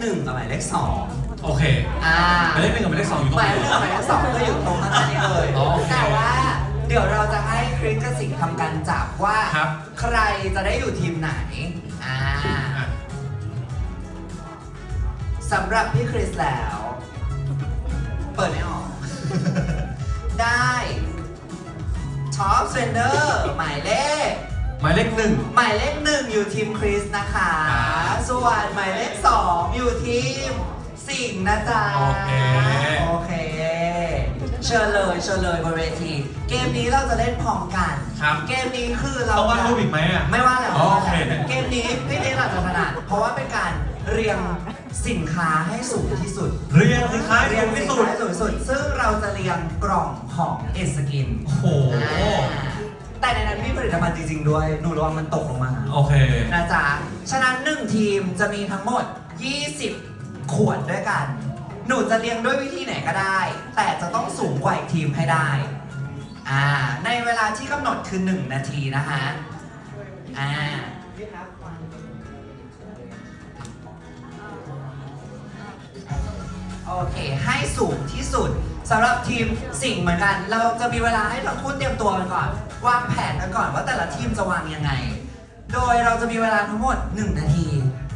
หนึ่งกับหมายเลขสองโอเคอ่าหมายเลขหนึ่งกับหมายเลขสองอยู่ตรหงมาไหยนเลขหนึ่งกับหมายเลขสองก็อยู่ตรงข้างหน้านี้เลยอ๋อโอเคแต่ว่า เดี๋ยวเราจะให้คริสกับสิงห์ทำการจับว่า ครับ ใครจะได้อยู่ทีมไหนอ่าอะสำหรับพี่คริสแล้ว เปิดไม่ออก ได้ท็อปเซนเดอร์หมายเลข หมายเลขหนึ่ง หมายเลขหนึ่งอยู่ทีมคริสนะคะ อ่า ส่วนหมายเลขสองอยู่ทีมสิงห์นะจ๊ะโอเค โอเค เชิญเลยเชิญเลยบนเวที เกมนี้เราจะเล่นพร้อมกัน ครับเกมนี้คือเราต้องวาดรูปอีกไหมอะไม่ว่าแล้วโอเค เกมนี้พี่เนหลัจะถนัดเพราะว่าเป็นการเรียงสินค้าให้สูงที่สุด เรียงสินค้าให้เรียสูงงสิที่นสุดค้าให้สูงที่สุด ซึ่งเราจะเรียงกล่องของเอสกิน โอ้โห แต่ในนั้นมีผลิตภัณฑ์จริง ๆ ด้วย หนูระวังมันตกลงมาโอเค นะจ๊ะ ฉะนั้นหนึ่งทีมจะมีทั้งหมด 20 ขวดด้วยกัน หนูจะเรียงด้วยวิธีไหนก็ได้ แต่จะต้องสูงกว่าอีกทีมให้ได้ อ่า ในเวลาที่กำหนดคือ 1 นาทีนะคะ อ่า โอเค ให้สูงที่สุดสำหรับทีมสิ่งห์เหมือนกัน เราจะมีเวลาให้ทั้งคู่เตรียมตัวกันก่อน วางแผนกันก่อนว่าแต่ละทีมจะวางยังไง โดยเราจะมีเวลาทั้งหมด 1 นาที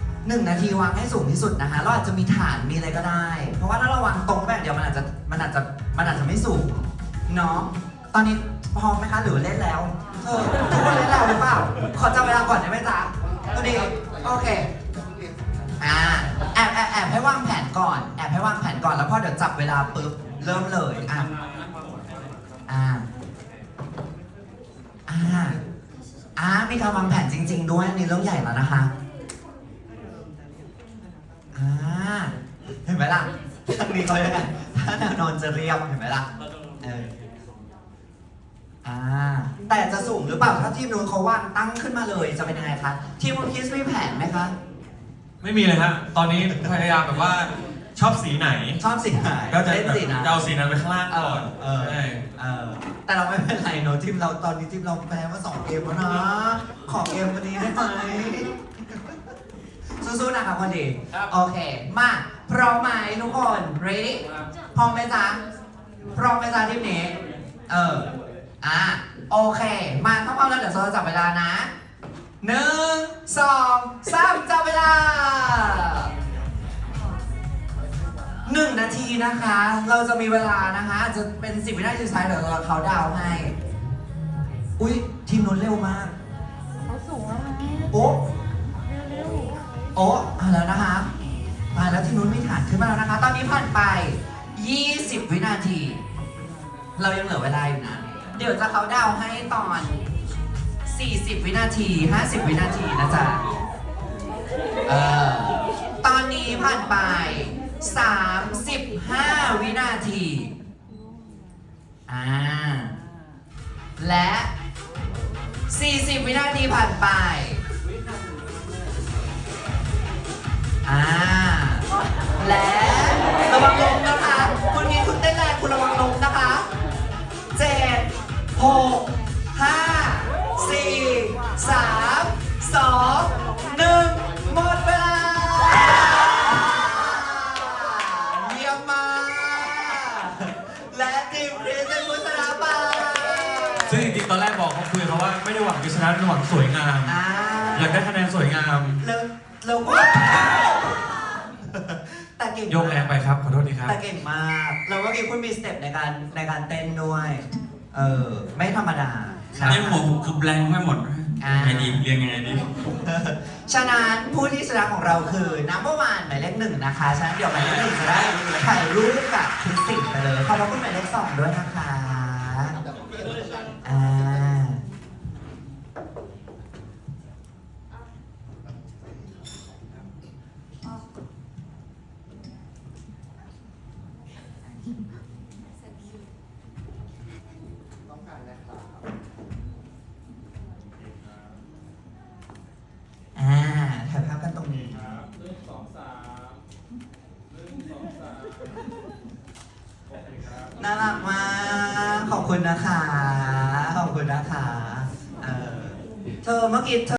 1 นาทีวางให้สูงที่สุดนะคะเราอาจจะมีฐานมีอะไรก็ได้ เพราะว่าถ้าเราวางตรงแบบเดียวมันอาจจะมันอาจจะมันอาจจะไม่สูงเนาะตอนนี้พร้อมไหมคะหรือเล่นแล้วเออทุกคนเล่นแล้วหรือเปล่าขอจับเวลาก่อนได้ไหมจ๊ะตัวนี้โอเคอ่าแอบแอบแอบให้วางแผนก่อนแอบให้วางแผนก่อนแล้วพอเดี๋ยวจับเวลาปุ๊บเริ่มเลยอะอ่าอ่าอ่า มีการวางแผนจริง ๆ ด้วยอันนี่เรื่องใหญ่แล้วนะคะอ่าเห็นไหมล่ะทางนี้เขายังไงถ้าแนวนอนจะเรียบเห็นไหมล่ะเอออ่าแต่จะสูงหรือเปล่าถ้าทีมนู้นเขาวางตั้งขึ้นมาเลยจะเป็นยังไงคะทีมคุณคิสมีแผนไหมคะ ไม่มีเลยฮะ ตอนนี้พยายามแบบว่า ชอบสีไหนชอบสีไหนก็จะเล่นสีนะจะเอาสีนั้นไปข้างล่างก่อนเออใช่เออแต่เราไม่เป็นไรเนอะทีมเราตอนนี้ทีมเราแพ้มาสองเกมแล้วนะขอเกมวันนี้ได้ไหมสู้ๆนะครับคนดีครับโอเค มาพร้อมไหมทุกคน ready พร้อมไหมจ๊ะพร้อมไหมจ๊ะทีมนี้เอออะโอเค มาถ้าพร้อมแล้วเดี๋ยวเราจะจับเวลานะหนึ่งสองสามจับเวลา หนึ่งนาทีนะคะ เราจะมีเวลานะคะอาจจะเป็นสิบวินาทีสุดท้ายเดี๋ยวเราเขาดาวน์ให้ อุ้ยทีมนู้นเร็วมาก เขาสูงแล้วไหมโอ้เร็วโอ้เอาแล้วนะคะมาแล้วทีมนู้นมีฐานขึ้นมาแล้วนะคะ ตอนนี้ผ่านไป 20 วินาที เรายังเหลือเวลาอยู่นะ เดี๋ยวจะเขาดาวน์ให้ตอน 40 วินาที 50 วินาทีนะจ๊ะเออตอนนี้ผ่านไป 35 วินาที อ่า และ 40 วินาทีผ่านไป อ่า และระวังลง ซึ่งจริงๆตอนแรกบอกเขาคุยกับเขาว่าไม่ได้หวังจะชนะหวังสวยงาม อ่าอยากได้คะแนนสวยงามแล้วแล้วก็แต่เก่งโยกแรงไปครับขอโทษทีครับ แต่เก่งมากแล้วเมื่อกี้คุณมีสเต็ปในการในการเต้นด้วย เออ ไม่ธรรมดาครับในหัวผมคือแบงค์ไม่หมดอ่า ไงดีเรียงยังไงดีฉะนั้นผู้ที่ชนะของเราคือน้ำเมื่อวานหมายเลขหนึ่งนะคะ ฉะนั้นเดี๋ยวหมายเลขหนึ่งจะได้ถ่ายรูปกับคุณสิงห์ไปเลย ขอบพระคุณหมายเลขสองด้วยนะคะ อ่าอ่า ถ่ายภาพกันตรงนี้น่ารักมาก ขอบคุณนะคะขอบ คุณนะคะเออเธอเมื่อกี้เธอ